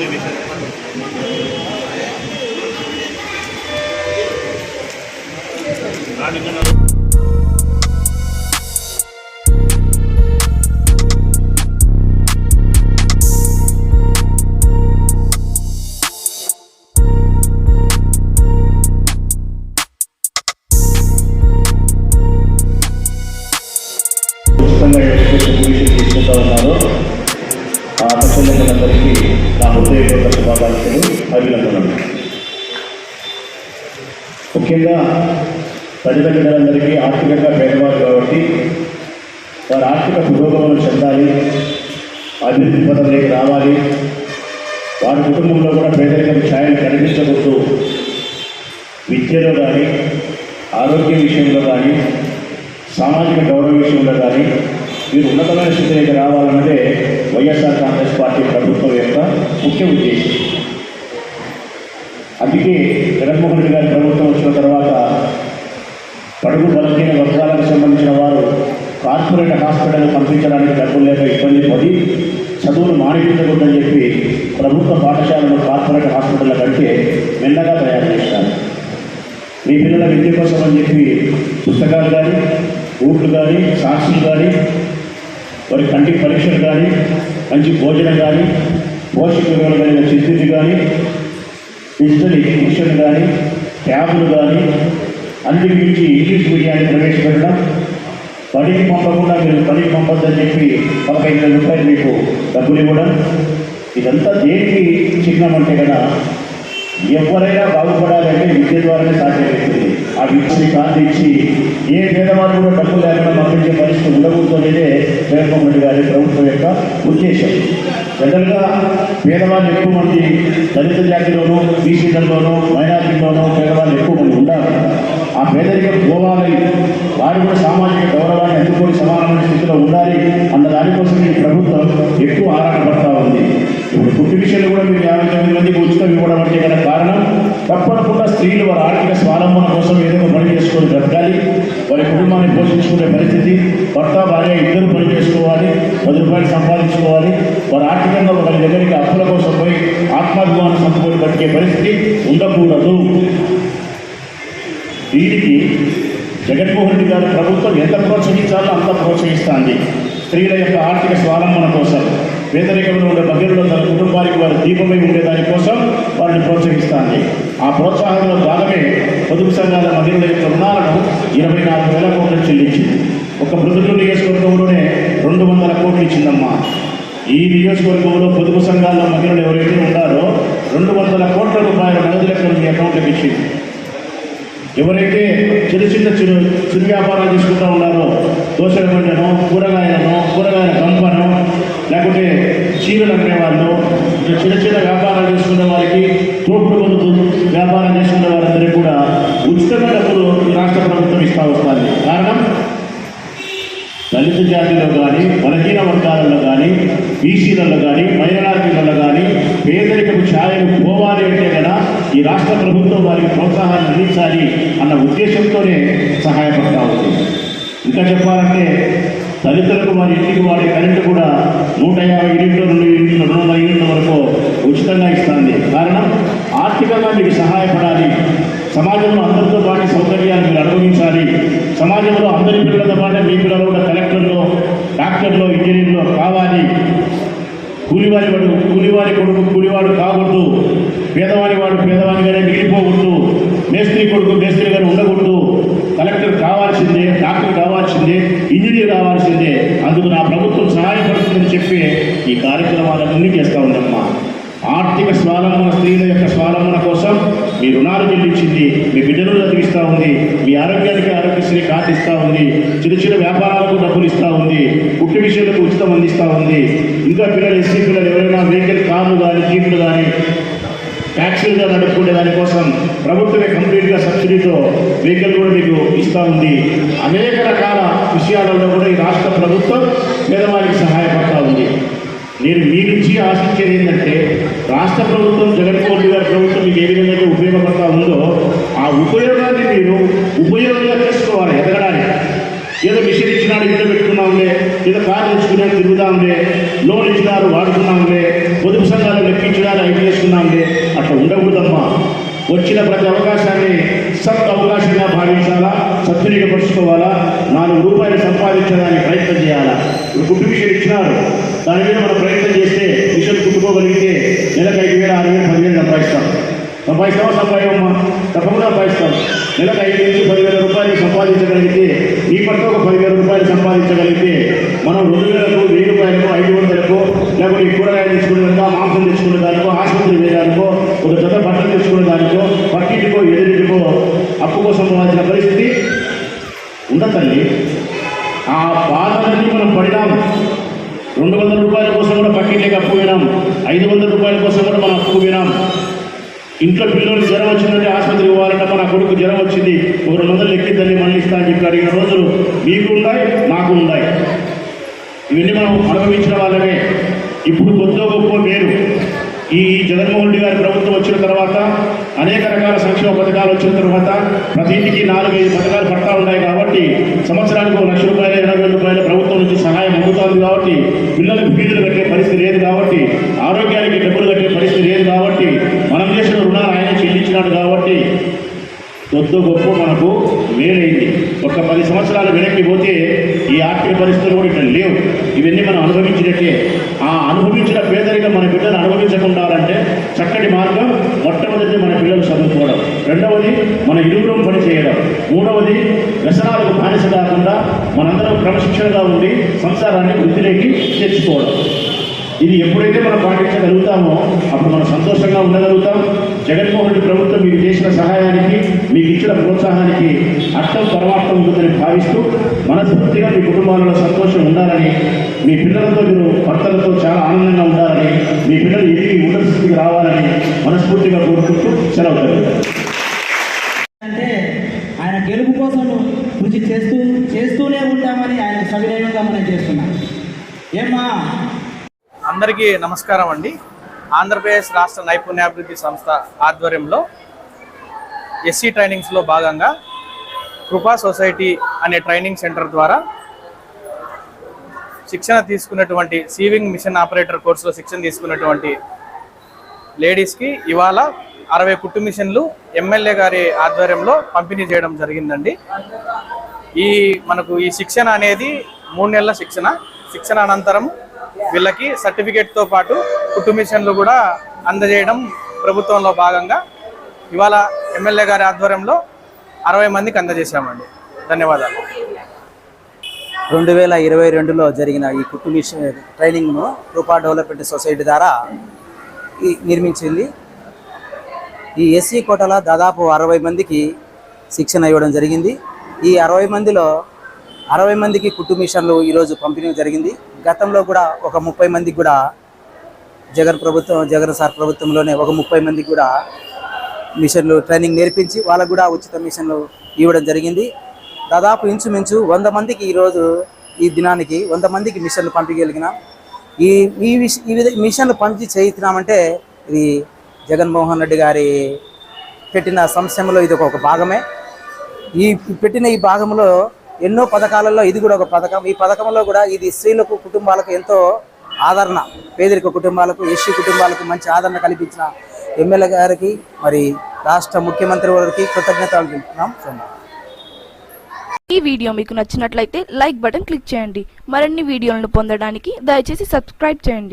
পরিবেশের శుభాకాంక్షలు అభినందనలు. ముఖ్యంగా తల్లిదండ్రులందరికీ ఆర్థికంగా పేదవారు కాబట్టి వారి ఆర్థిక పురోగమనం చెందాలి అభివృద్ధి పదంలోకి రావాలి. వారి కుటుంబంలో కూడా పేదరికం ఛాయలు కనిపించకూడదు. విద్యలో కానీ ఆరోగ్య విషయంలో కానీ సామాజిక గౌరవ విషయంలో కానీ మీరు ఉన్నతమైన స్థితిలోకి రావాలన్నదే వైఎస్ఆర్ కాంగ్రెస్ పార్టీ ప్రభుత్వం యొక్క ముఖ్య ఉద్దేశం. అందుకే జగన్మోహన్ రెడ్డి గారి ప్రభుత్వం వచ్చిన తర్వాత పడుగు బలహీన వర్గాలకు సంబంధించిన వారు కార్పొరేట్ హాస్పిటల్ పంపించడానికి డబ్బులు లేక ఇబ్బంది పడి చదువులు మానిపించకూడదని చెప్పి ప్రభుత్వ పాఠశాలను కార్పొరేట్ హాస్పిటల్ కంటే మెల్లగా తయారు చేస్తారు మీ పిల్లల విద్య కోసం అని చెప్పి పుస్తకాలు కానీ బూట్లు కానీ సాక్షులు కానీ వారి కంటి పరీక్షలు కానీ మంచి భోజనం కానీ పోషక విలువలు కలిగిన చిత్తులు కానీ డిజిటల్ ఎడ్యుకేషన్ కానీ క్యాబ్లు కానీ అన్నిటి మించి ఇంగ్లీష్ మీడియాన్ని ప్రవేశపెట్టడం. పనికి పంపకుండా మీరు పనికి పంపొద్దని చెప్పి పదహైదు వేల రూపాయలు మీకు డబ్బులు ఇవ్వడం. ఇదంతా దేనికి చిహ్నం అంటే కదా ఎవరైనా బాగుపడాలంటే విద్య ద్వారానే సాధ్యమవుతుంది. ఆ విద్యని ఇచ్చి ఏ పేదవాళ్ళు కూడా డబ్బు లేకుండా పంపించే పరిస్థితి ఉండకూడదు అనేది జగన్మోహన్ రెడ్డి గారి ప్రభుత్వం యొక్క ఉద్దేశం. జనరల్గా పేదవాళ్ళు ఎక్కువ మంది దళిత జాతిలోనూ బీసీలలోనూ మైనార్టీలోనూ పేదవాళ్ళు ఎక్కువ మంది ఉండాలి. ఆ పేదరికం పోవాలి. వారు కూడా సామాజిక గౌరవాన్ని అందుకొని సమానమైన స్థితిలో ఉండాలి అన్న దానికోసం ఈ ప్రభుత్వం ఎక్కువ ఆరాటపడతా ఉంది. ఇప్పుడు పుట్టి విషయంలో కూడా మీరు యాభై తొమ్మిది మందికి ఉచితం ఇవ్వడం అంటే గల కారణం తప్పకుండా స్త్రీలు వారు ఆర్థిక స్వాలంబన కోసం ఏదైనా పని చేసుకొని బ్రతకాలి. వారి కుటుంబాన్ని పోషించుకునే పరిస్థితి భర్త భార్య ఇద్దరు పని చేసుకోవాలి పది రూపాయలు సంపాదించుకోవాలి. వారు ఆర్థికంగా వారి దగ్గరికి అప్పుల కోసం పోయి ఆత్మాభిమానం సంపుకొని బతికే పరిస్థితి ఉండకూడదు. దీనికి జగన్మోహన్ రెడ్డి గారి ప్రభుత్వం ఎంత ప్రోత్సహించాలో అంత ప్రోత్సహిస్తుంది. స్త్రీల యొక్క ఆర్థిక స్వాలంబన కోసం పేదరికంలో ఉండే మహిళలు తన కుటుంబానికి వారి దీపమై ఉండేదాని కోసం వారిని ప్రోత్సహిస్తాను ఆ ప్రోత్సాహంలో భాగమే పొదుపు సంఘాల మహిళల యొక్క రుణాలను ఇరవై నాలుగు వేల కోట్లు చెల్లించింది. ఒక మృదుడు నియోజకవర్గంలోనే రెండు వందల కోట్లు ఇచ్చిందమ్మా. ఈ నియోజకవర్గంలో పొదుపు సంఘాల మహిళలు ఎవరైతే ఉన్నారో రెండు వందల కోట్ల రూపాయల నగదు లెక్కలు మీ అకౌంట్కి ఇచ్చింది. ఎవరైతే చిన్న చిన్న చిరు చిరు వ్యాపారాలు చేసుకుంటూ ఉన్నారో దోశల బండను కూరగాయలను కూరగాయల కంపను లేకుంటే చీరలు అమ్మే బీసీలలో కానీ మైనార్టీలలో కానీ పేదరికపు ఛాయలు పోవాలి అంటే కదా ఈ రాష్ట్ర ప్రభుత్వం వారికి ప్రోత్సాహాన్ని అందించాలి అన్న ఉద్దేశంతోనే సహాయపడతా ఉంది. ఇంకా చెప్పాలంటే దళితులకు వారి ఇంటికి వాడే కరెంటు కూడా నూట యాభై యూనిట్ల నుండి యూనిట్ల రెండు వందల యూనిట్ల వరకు ఉచితంగా ఇస్తుంది. కారణం ఆర్థికంగా మీకు సహాయపడాలి. సమాజంలో అందరితో పాటు సౌకర్యాలు మీరు అనుభవించాలి. సమాజంలో అందరి పిల్లలతో పాటు మీ పిల్లలు కూడా కలెక్టర్లో డాక్టర్లో ఇంజనీర్ కూలివారి వాడు కూలివారి కొడుకు కూలివాడు కాకూడదు. పేదవాడి వాడు పేదవాడిగానే మిగిలిపోకూడదు. మేస్త్రి కొడుకు మేస్త్రిగానే ఉండకూడదు. కలెక్టర్ కావాల్సిందే డాక్టర్ కావాల్సిందే ఇంజనీర్ కావాల్సిందే. అందుకు నా ప్రభుత్వం సహాయపడుతుందని చెప్పి ఈ కార్యక్రమాలన్నీ చేస్తూ ఉందమ్మా ఆర్థిక స్వాలంబన స్త్రీల యొక్క స్వాలంబన కోసం మీ రుణాలు చెల్లించింది మీ బిడ్డ చదివిస్తూ ఉంది మీ ఆరోగ్యానికి షాట్ ఇస్తూ ఉంది. చిన్న చిన్న వ్యాపారాలకు డబ్బులు ఇస్తూ ఉంది. పుట్టి విషయాలకు ఉచితం అందిస్తూ ఉంది. ఇంకా పిల్లలు ఎస్సీ పిల్లలు ఎవరైనా వెహికల్ కార్లు కానీ జీపులు కానీ ట్యాక్సీలుగా నడుపుకునే దానికోసం ప్రభుత్వమే కంప్లీట్గా సబ్సిడీతో వెహికల్ కూడా మీకు ఇస్తూ ఉంది. అనేక రకాల విషయాలలో కూడా ఈ రాష్ట్ర ప్రభుత్వం పేదవారికి సహాయపడతా ఉంది. నేను మీ నుంచి ఆశించేది ఏంటంటే రాష్ట్ర ప్రభుత్వం జగన్మోహన్ రెడ్డి గారి ప్రభుత్వం మీకు ఏ విధంగా ఉపయోగపడతా ఉందో ఉపయోగాన్ని మీరు ఉపయోగంగా చేసుకోవాలి ఎదగడానికి. ఏదో మిషన్ ఇచ్చినాడు ఇంట్లో పెట్టుకున్నాంలే ఏదో కారు తెచ్చుకున్నాడు తిరుగుదాంలే లోన్ ఇచ్చినారు వాడుకున్నాంలే పొదుపు సంఘాలు లెక్కించినారు ఐదు చేసుకున్నాంలే అట్లా ఉండకూడదమ్మా. వచ్చిన ప్రతి అవకాశాన్ని సత్ అవకాశంగా భావించాలా సద్వినియోగపరుచుకోవాలా నాలుగు రూపాయలు సంపాదించడానికి ప్రయత్నం చేయాలా? ఇప్పుడు కుట్టు మిషన్ ఇచ్చినారు దాని మీద మనం ప్రయత్నం చేస్తే మిషన్ కుట్టుకోగలిగితే నెలకు ఐదు వేల ఆరు వేలు పదివేలు సంపాదిస్తాం. డెబ్బై సంవత్సరాలు పైన తప్పకుండా పాయిస్తాం నెలకు ఐదు నుంచి పదివేల రూపాయలు సంపాదించగలిగితే ఈ పట్ల ఒక పదివేల రూపాయలు సంపాదించగలిగితే మనం రెండు వేలకు వెయ్యి రూపాయలకు ఐదు వందలకు లేకపోతే కూరగాయలు తెచ్చుకునే దాకా మాంసం తెచ్చుకునే దాకా ఇంట్లో పిల్లలకి జ్వరం వచ్చిందంటే ఆసుపత్రికి పోవాలంటే నా కొడుకు జ్వరం వచ్చింది ఒక రెండు వందలు ఎక్కిద్దని మళ్ళీ ఇస్తా అని చెప్పారు. అడిగిన రోజులు మీకు ఉన్నాయి నాకు ఉన్నాయి. ఇవన్నీ మనం అనుభవించిన వాళ్ళమే. ఇప్పుడు కొద్దో గొప్ప వేరు ఈ జగన్మోహన్ రెడ్డి గారి ప్రభుత్వం వచ్చిన తర్వాత అనేక రకాల సంక్షేమ పథకాలు వచ్చిన తర్వాత ప్రతి ఇంటికి నాలుగైదు పథకాలు పడతా ఉన్నాయి కాబట్టి సంవత్సరానికి ఒక లక్ష రూపాయలు ఎనభై రూపాయల ప్రభుత్వం నుంచి సహాయం అందుతుంది కాబట్టి పిల్లలకు ఫీజులు కట్టే పరిస్థితి లేదు కాబట్టి ఆరోగ్యానికి డబ్బులు కట్టే పరిస్థితి లేదు కాబట్టి ఆయన కాబట్టి కొద్ది గొప్ప మనకు మేలైంది. ఒక పది సంవత్సరాలు వెనక్కి పోతే ఈ ఆర్థిక పరిస్థితులు కూడా ఇక్కడ లేవు. ఇవన్నీ మనం అనుభవించినట్టే. ఆ అనుభవించిన పేదరికం మన బిడ్డలు అనుభవించకుండా చక్కటి మార్గం మొట్టమొదటి మన పిల్లలు చదువుకోవడం. రెండవది మన ఇరువురం పని చేయడం. మూడవది వ్యసనాలకు బానిస కాకుండా మనందరం క్రమశిక్షణగా ఉండి సంసారాన్ని వృద్ధిలోకి తెచ్చుకోవడం ఇది ఎప్పుడైతే మనం పాటించగలుగుతామో అప్పుడు మనం సంతోషంగా ఉండగలుగుతాం. జగన్మోహన్ రెడ్డి ప్రభుత్వం మీకు చేసిన సహాయానికి మీకు ఇచ్చిన ప్రోత్సాహానికి అర్థం పరమార్థం ఉంటుందని భావిస్తూ మనస్ఫూర్తిగా మీ కుటుంబాలలో సంతోషం ఉండాలని మీ పిల్లలతో మీరు భర్తలతో చాలా ఆనందంగా ఉండాలని మీ పిల్లలు ఎదిగి ఉన్నత స్థితికి రావాలని మనస్ఫూర్తిగా కోరుకుంటూ సెలవు అంటే ఆయన గెలుపు కోసం కృషి చేస్తూ చేస్తూనే ఉంటామని ఆయన సవినయంగా మనం చేస్తున్నాం. ఏమ్మా అందరికీ నమస్కారం అండి. ఆంధ్రప్రదేశ్ రాష్ట్ర నైపుణ్యాభివృద్ధి సంస్థ ఆధ్వర్యంలో ఎస్సీ ట్రైనింగ్స్లో భాగంగా కృపా సొసైటీ అనే ట్రైనింగ్ సెంటర్ ద్వారా శిక్షణ తీసుకున్నటువంటి సీవింగ్ మిషన్ ఆపరేటర్ కోర్సులో శిక్షణ తీసుకున్నటువంటి లేడీస్కి ఇవాళ అరవై కుట్టు మిషన్లు ఎమ్మెల్యే గారి ఆధ్వర్యంలో పంపిణీ చేయడం జరిగిందండి. ఈ మనకు ఈ శిక్షణ అనేది మూడు నెలల శిక్షణ. శిక్షణ అనంతరం వీళ్ళకి సర్టిఫికేట్తో పాటు కుట్టు మిషన్లు కూడా అందజేయడం ప్రభుత్వంలో భాగంగా ఇవాళ ఎమ్మెల్యే గారి ఆధ్వర్యంలో అరవై మందికి అందజేశామండి. ధన్యవాదాలు. రెండు వేల ఇరవై రెండులో జరిగిన ఈ కుట్టు మిషన్ ట్రైనింగ్ను రూపా డెవలప్మెంట్ సొసైటీ ద్వారా ఈ నిర్మించింది. ఈ ఎస్సీ కోటలో దాదాపు అరవై మందికి శిక్షణ ఇవ్వడం జరిగింది. ఈ అరవై మందిలో అరవై మందికి కుట్టు మిషన్లు ఈరోజు పంపిణీ జరిగింది. గతంలో కూడా ఒక ముప్పై మందికి కూడా జగన్ ప్రభుత్వం జగన్ సార్ ప్రభుత్వంలోనే ఒక ముప్పై మందికి కూడా మిషన్లు ట్రైనింగ్ నేర్పించి వాళ్ళకు కూడా ఉచిత మిషన్లు ఇవ్వడం జరిగింది. దాదాపు ఇంచుమించు వంద మందికి ఈరోజు ఈ దినానికి వంద మందికి మిషన్లు పంపించగలిగినాం. ఈ ఈ ఈ విధ మిషన్లు పంపి చేయించినామంటే ఇది జగన్మోహన్ రెడ్డి గారి పెట్టిన సంక్షేమంలో ఇది ఒక భాగమే. ఈ పెట్టిన ఈ భాగంలో ఎన్నో పథకాలలో ఇది కూడా ఒక పథకం. ఈ పథకంలో కూడా ఇది స్త్రీలకు కుటుంబాలకు ఎంతో ఆదరణ. పేదరిక కుటుంబాలకు ఎస్సీ కుటుంబాలకు మంచి ఆదరణ కల్పించిన ఎమ్మెల్యే గారికి మరి రాష్ట్ర ముఖ్యమంత్రి వారికి కృతజ్ఞతలు తెలుపుతున్నాం. ఈ వీడియో మీకు నచ్చినట్లయితే లైక్ బటన్ క్లిక్ చేయండి. మరిన్ని వీడియోలను పొందడానికి దయచేసి సబ్స్క్రైబ్ చేయండి.